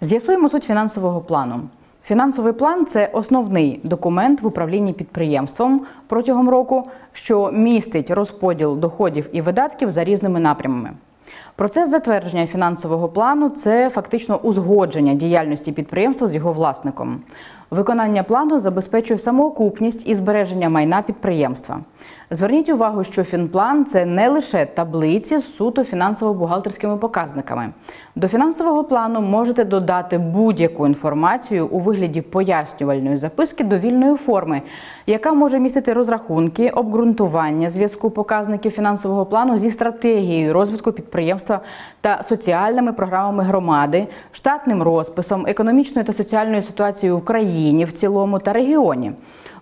З'ясуємо суть фінансового плану. Фінансовий план це основний документ в управлінні підприємством протягом року, що містить розподіл доходів і видатків за різними напрямами. Процес затвердження фінансового плану це фактично узгодження діяльності підприємства з його власником. Виконання плану забезпечує самоокупність і збереження майна підприємства. Зверніть увагу, що фінплан це не лише таблиці з суто фінансово-бухгалтерськими показниками. До фінансового плану можете додати будь-яку інформацію у вигляді пояснювальної записки довільної форми, яка може містити розрахунки, обґрунтування зв'язку показників фінансового плану зі стратегією розвитку підприємства та соціальними програмами громади, штатним розписом, економічною та соціальною ситуацією в країні в цілому та регіоні.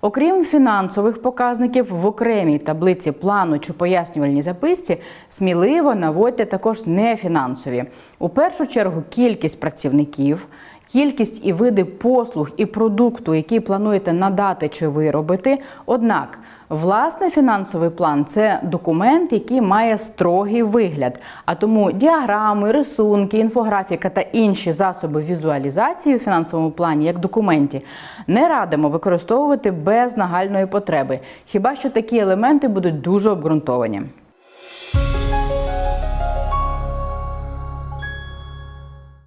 Окрім фінансових показників, в окремій таблиці плану чи пояснювальній записці сміливо наводьте також нефінансові. У першу чергу кількість працівників, кількість і види послуг і продукту, які плануєте надати чи виробити. Однак, власне, фінансовий план це документ, який має строгий вигляд. А тому діаграми, рисунки, інфографіка та інші засоби візуалізації у фінансовому плані, як документі, не радимо використовувати без нагальної потреби. Хіба що такі елементи будуть дуже обґрунтовані.